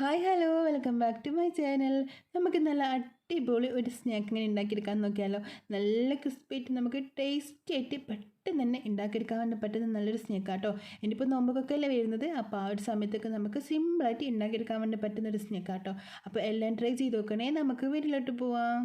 Hi hello welcome back to my channel നമുക്ക് നല്ല അടിപൊളി ഒരു സ്നാക്ക് ഇങ്ങനെ ഉണ്ടാക്കിയെടുക്കാൻ നോക്കിയാലോ. നല്ല ക്രിസ്പിയായിട്ട് നമുക്ക് ടേസ്റ്റി ആയിട്ട് പെട്ടെന്ന് തന്നെ ഉണ്ടാക്കിയെടുക്കാൻ വേണ്ടി പറ്റുന്ന നല്ലൊരു സ്നാക്ക് ആട്ടോ ഇനിയിപ്പോൾ നോമ്പൊക്കെ അല്ലേ വരുന്നത് അപ്പോൾ ആ ഒരു സമയത്തൊക്കെ നമുക്ക് സിമ്പിളായിട്ട് ഉണ്ടാക്കിയെടുക്കാൻ വേണ്ടി പറ്റുന്ന ഒരു സ്നാക്ക് ആട്ടോ അപ്പോൾ എല്ലാം ട്രൈ ചെയ്ത് നോക്കണേ. നമുക്ക് വീട്ടിലോട്ട് പോവാം.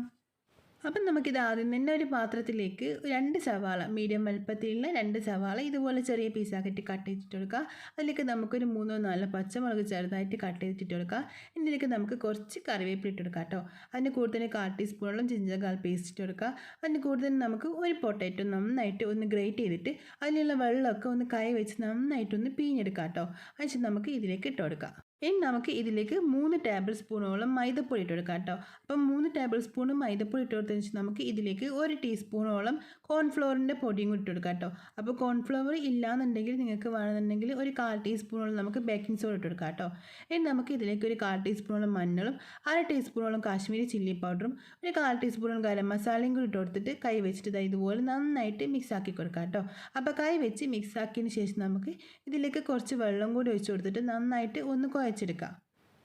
അപ്പം നമുക്കിത് ആദ്യം തന്നെ ഒരു പാത്രത്തിലേക്ക് രണ്ട് സവാള മീഡിയം വലുപ്പത്തിലുള്ള രണ്ട് സവാള ഇതുപോലെ ചെറിയ പീസാക്കിയിട്ട് കട്ട് ചെയ്തിട്ട് കൊടുക്കുക. അതിലേക്ക് നമുക്കൊരു മൂന്നോ നാലോ പച്ചമുളക് ചെറുതായിട്ട് കട്ട് ചെയ്തിട്ട് കൊടുക്കുക. ഇതിലേക്ക് നമുക്ക് കുറച്ച് കറിവേപ്പില ഇട്ട് കൊടുക്കാം കേട്ടോ. അതിന് കൂടുതൽ കാൽ ടീസ്പൂണോളം ജിഞ്ചർ ഗാൾ പേസ്റ്റ് ഇട്ട് കൊടുക്കുക. അതിന് കൂടുതൽ നമുക്ക് ഒരു പൊട്ടറ്റോ നന്നായിട്ട് ഒന്ന് ഗ്രേറ്റ് ചെയ്തിട്ട് അതിലുള്ള വെള്ളമൊക്കെ ഒന്ന് കൈ വെച്ച് നന്നായിട്ടൊന്ന് പീഞ്ഞെടുക്കാം കേട്ടോ. അതിന് നമുക്ക് ഇതിലേക്ക് ഇട്ട് കൊടുക്കാം ഇനി നമുക്ക് ഇതിലേക്ക് മൂന്ന് ടേബിൾ സ്പൂണോളം മൈദപ്പൊടി ഇട്ട് കൊടുക്കാം കേട്ടോ അപ്പം മൂന്ന് ടേബിൾ സ്പൂൺ മൈദപ്പൊടി ഇട്ട് കൊടുത്തതിന് ശേഷം നമുക്ക് ഇതിലേക്ക് ഒരു ടീസ്പൂണോളം കോൺഫ്ലോറിന്റെ പൊടിയും കൂടി ഇട്ട് കൊടുക്കാം കേട്ടോ അപ്പോൾ കോൺഫ്ലവർ ഇല്ലാന്നുണ്ടെങ്കിൽ നിങ്ങൾക്ക് വേണമെന്നുണ്ടെങ്കിൽ ഒരു കാൽ ടീസ്പൂണോളം നമുക്ക് ബേക്കിംഗ് സോഡ ഇട്ട് കൊടുക്കാം കേട്ടോ ഇനി നമുക്ക് ഇതിലേക്ക് ഒരു കാൽ ടീസ്പൂണോളം മഞ്ഞളും അര ടീസ്പൂണോളം കാശ്മീരി ചില്ലി പൗഡറും ഒരു കാൽ ടീസ്പൂണോളം ഗരം മസാലയും കൂടി ഇട്ട് കൊടുത്തിട്ട് കൈ വെച്ചിട്ട് ഇതുപോലെ നന്നായിട്ട് മിക്സ് ആക്കി കൊടുക്കാം കേട്ടോ അപ്പോൾ കൈ വെച്ച് മിക്സ് ആക്കിയതിന് ശേഷം നമുക്ക് ഇതിലേക്ക് കുറച്ച് വെള്ളം കൂടി ഒഴിച്ച് കൊടുത്തിട്ട് നന്നായിട്ട് ഒന്ന് കുഴച്ചെടുക്കാം.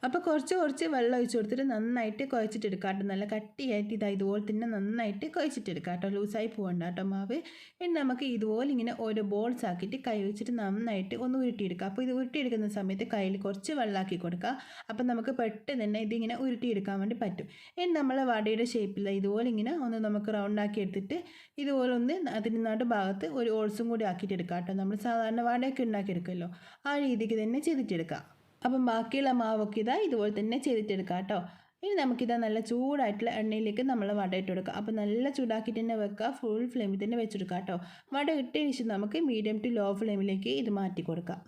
അപ്പോൾ കുറച്ച് കുറച്ച് വെള്ളം ഒഴിച്ച് കൊടുത്തിട്ട് നന്നായിട്ട് കുഴച്ചിട്ടെടുക്കുക കേട്ടോ നല്ല കട്ടിയായിട്ട് ഇതാ ഇതുപോലെ തന്നെ നന്നായിട്ട് കുഴച്ചിട്ടെടുക്കുക കേട്ടോ. ലൂസായി പോകണ്ട കേട്ടോ മാവ്. ഇനി നമുക്ക് ഇതുപോലെ ഇങ്ങനെ ഓരോ ബോൾസ് ആക്കിയിട്ട് കൈ വെച്ചിട്ട് നന്നായിട്ട് ഒന്ന് ഉരുട്ടിയെടുക്കുക അപ്പോൾ ഇത് ഉരുട്ടിയെടുക്കുന്ന സമയത്ത് കയ്യിൽ കുറച്ച് വെള്ളമാക്കി കൊടുക്കുക അപ്പോൾ നമുക്ക് പെട്ടെന്ന് തന്നെ ഇതിങ്ങനെ ഉരുട്ടിയെടുക്കാൻ വേണ്ടി പറ്റും. ഇനി നമ്മളെ വടയുടെ ഷേപ്പിൽ ഇതുപോലെ ഇങ്ങനെ ഒന്ന് നമുക്ക് റൗണ്ട് ആക്കി എടുത്തിട്ട് ഇതുപോലെ ഒന്ന് അതിന് നടുഭാഗത്ത് ഒരു ഓൾസും കൂടി ആക്കിയിട്ടെടുക്കുക കേട്ടോ. നമ്മൾ സാധാരണ വടയൊക്കെ ഉണ്ടാക്കിയെടുക്കുമല്ലോ. ആ രീതിക്ക് തന്നെ ചെയ്തിട്ടെടുക്കാം. അപ്പം ബാക്കിയുള്ള മാവൊക്കെ ഇതാ ഇതുപോലെ തന്നെ ചെയ്തിട്ടെടുക്കാം കേട്ടോ. ഇനി നമുക്കിതാ നല്ല ചൂടായിട്ടുള്ള എണ്ണയിലേക്ക് നമ്മൾ വട ഇട്ട് കൊടുക്കാം. അപ്പോൾ നല്ല ചൂടാക്കിയിട്ട് തന്നെ വെക്കുക. ഫുൾ ഫ്ലെയിമിൽ തന്നെ വെച്ചെടുക്കാം കേട്ടോ. വട ഇട്ടതിന് ശേഷം നമുക്ക് മീഡിയം ടു ലോ ഫ്ലെയിമിലേക്ക് ഇത് മാറ്റി കൊടുക്കാം.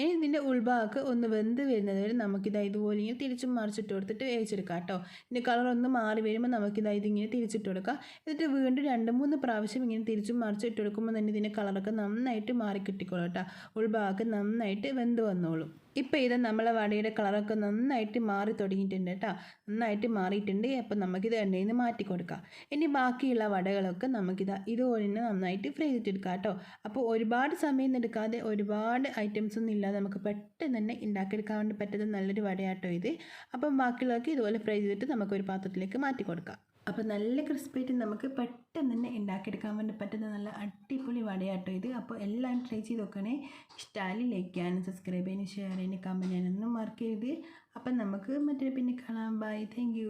ഇനി ഇതിന്റെ ഉൾഭാഗത്ത് ഒന്ന് വെന്ത് വരുന്നത് വരെ നമുക്കിതാ ഇതുപോലെ ഇങ്ങനെ തിരിച്ചും മറിച്ചിട്ട് കൊടുത്തിട്ട് വേവിച്ചെടുക്കാം കേട്ടോ. ഇതിന്റെ കളർ ഒന്ന് മാറി വരുമ്പോൾ നമുക്കിതാ ഇതിങ്ങനെ തിരിച്ചിട്ട് കൊടുക്കാം. എന്നിട്ട് വീണ്ടും രണ്ട് മൂന്ന് പ്രാവശ്യം ഇങ്ങനെ തിരിച്ചും മറിച്ചിട്ട് കൊടുക്കുമ്പോൾ തന്നെ ഇതിന്റെ കളറൊക്കെ നന്നായിട്ട് മാറി കിട്ടിക്കോളും കേട്ടോ. ഉൾഭാഗത്ത് നന്നായിട്ട് വെന്ത് വന്നോളും. ഇപ്പോൾ ഇത് നമ്മളെ വടയുടെ കളറൊക്കെ നന്നായിട്ട് മാറി തുടങ്ങിയിട്ടുണ്ട് കേട്ടോ. നന്നായിട്ട് മാറിയിട്ടുണ്ട്. അപ്പോൾ നമുക്കിത് എണ്ണയിൽ നിന്ന് മാറ്റി കൊടുക്കാം. ഇനി ബാക്കിയുള്ള വടകളൊക്കെ നമുക്കിത് ഇതുപോലെ തന്നെ നന്നായിട്ട് ഫ്രൈ ചെയ്തിട്ടെടുക്കാം കേട്ടോ. അപ്പോൾ ഒരുപാട് സമയം എടുക്കാതെ ഒരുപാട് ഐറ്റംസ് ഒന്നും ഇല്ലാതെ നമുക്ക് പെട്ടെന്ന് തന്നെ ഉണ്ടാക്കിയെടുക്കാൻ വേണ്ടി പറ്റുന്ന നല്ലൊരു വടയാട്ടോ ഇത്. അപ്പം ബാക്കിയുള്ളതൊക്കെ ഇതുപോലെ ഫ്രൈ ചെയ്തിട്ട് നമുക്ക് ഒരു പാത്രത്തിലേക്ക് മാറ്റി കൊടുക്കാം. അപ്പോൾ നല്ല ക്രിസ്പിയായിട്ട് നമുക്ക് പെട്ടെന്ന് തന്നെ ഉണ്ടാക്കിയെടുക്കാൻ വേണ്ടി പറ്റുന്ന നല്ല അടിപൊളി വടയാട്ടോ ഇത്. അപ്പോൾ എല്ലാം ട്രൈ ചെയ്ത് നോക്കണേ. ഇഷ്ടമായി ലൈക്ക് ചെയ്യാനും സബ്സ്ക്രൈബ് ചെയ്യാനും ഷെയർ ചെയ്യാനും കമന്റ് ചെയ്യാനൊന്നും മറക്കരുത്. അപ്പം നമുക്ക് മറ്റൊരു പിന്നെ കാണാം. Bye thank